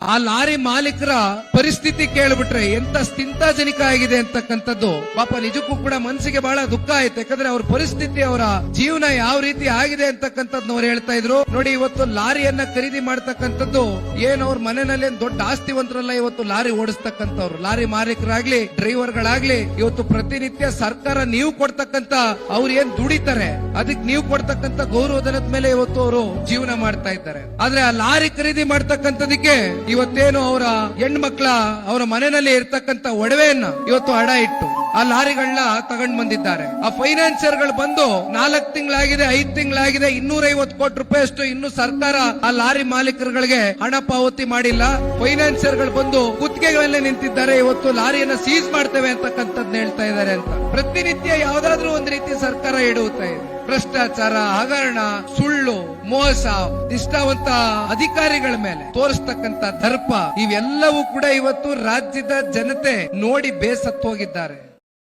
ಆ ಲಾರಿ ಮಾಲೀಕರ ಪರಿಸ್ಥಿತಿ ಕೇಳ್ಬಿಟ್ರೆ ಎಂತ ಸ್ಥಿಂತಾಜನಿಕ ಆಗಿದೆ ಅಂತಕ್ಕಂಥದ್ದು. ಪಾಪ ನಿಜಕ್ಕೂ ಕೂಡ ಮನಸ್ಸಿಗೆ ಬಹಳ ದುಃಖ ಆಯ್ತು. ಯಾಕಂದ್ರೆ ಅವ್ರ ಪರಿಸ್ಥಿತಿ, ಅವರ ಜೀವನ ಯಾವ ರೀತಿ ಆಗಿದೆ ಅಂತಕ್ಕಂಥದ್ದು ಅವ್ರು ಹೇಳ್ತಾ ಇದ್ರು. ನೋಡಿ, ಇವತ್ತು ಲಾರಿಯನ್ನ ಖರೀದಿ ಮಾಡ್ತಕ್ಕಂಥದ್ದು ಏನ್ ಅವ್ರ ಮನೆಯಲ್ಲಿ ದೊಡ್ಡ ಆಸ್ತಿವಂತರಲ್ಲ ಇವತ್ತು ಲಾರಿ ಓಡಿಸ್ತಕ್ಕಂಥವ್ರು. ಲಾರಿ ಮಾಲೀಕರಾಗ್ಲಿ, ಡ್ರೈವರ್ಗಳಾಗ್ಲಿ, ಇವತ್ತು ಪ್ರತಿನಿತ್ಯ ಸರ್ಕಾರ ನೀವು ಕೊಡ್ತಕ್ಕಂತ ಅವ್ರು ಏನ್ ದುಡಿತಾರೆ, ಅದಕ್ಕೆ ನೀವು ಕೊಡ್ತಕ್ಕಂತ ಗೌರವಧನದ ಮೇಲೆ ಇವತ್ತು ಅವರು ಜೀವನ ಮಾಡ್ತಾ ಇದ್ದಾರೆ. ಆದ್ರೆ ಆ ಲಾರಿ ಖರೀದಿ ಮಾಡ್ತಕ್ಕಂಥದಕ್ಕೆ ಇವತ್ತೇನು ಅವರ ಹೆಣ್ಮಕ್ಳ ಅವರ ಮನೆಯಲ್ಲಿ ಇರ್ತಕ್ಕಂತ ಒಡವೆಯನ್ನ ಇವತ್ತು ಹಡ ಇಟ್ಟು ಆ ಲಾರಿಗಳನ್ನ ತಗೊಂಡ್ ಬಂದಿದ್ದಾರೆ. ಆ ಫೈನಾನ್ಸಿಯರ್ಗಳು ಬಂದು ನಾಲ್ಕು ತಿಂಗಳಾಗಿದೆ, ಐದ್ ತಿಂಗಳಾಗಿದೆ ಇನ್ನೂರ ಐವತ್ತು ಕೋಟಿ ರೂಪಾಯಿ ಅಷ್ಟು ಇನ್ನು ಸರ್ಕಾರ ಆ ಲಾರಿ ಮಾಲೀಕರುಗಳಿಗೆ ಹಣ ಪಾವತಿ ಮಾಡಿಲ್ಲ. ಫೈನಾನ್ಸಿಯರ್ಗಳು ಬಂದು ಕುತ್ತಿಗೆಗಳಲ್ಲೇ ನಿಂತಿದ್ದಾರೆ, ಇವತ್ತು ಲಾರಿಯನ್ನ ಸೀಸ್ ಮಾಡ್ತೇವೆ ಅಂತಕ್ಕಂಥದ್ದು ಹೇಳ್ತಾ ಇದ್ದಾರೆ ಅಂತ. ಪ್ರತಿನಿತ್ಯ ಯಾವ್ದಾದ್ರೂ ಒಂದು ರೀತಿ ಸರ್ಕಾರ ಇಡುತ್ತಾ ಇದೆ. ಭ್ರಷ್ಟಾಚಾರ, ಹಗರಣ, ಸುಳ್ಳು, ಮೋಸ, ನಿಷ್ಠಾವಂತ ಅಧಿಕಾರಿಗಳ ಮೇಲೆ ತೋರಿಸ್ತಕ್ಕಂತ ದರ್ಪ ಇವೆಲ್ಲವೂ ಕೂಡ ಇವತ್ತು ರಾಜ್ಯದ ಜನತೆ ನೋಡಿ ಬೇಸತ್ತು ಹೋಗಿದ್ದಾರೆ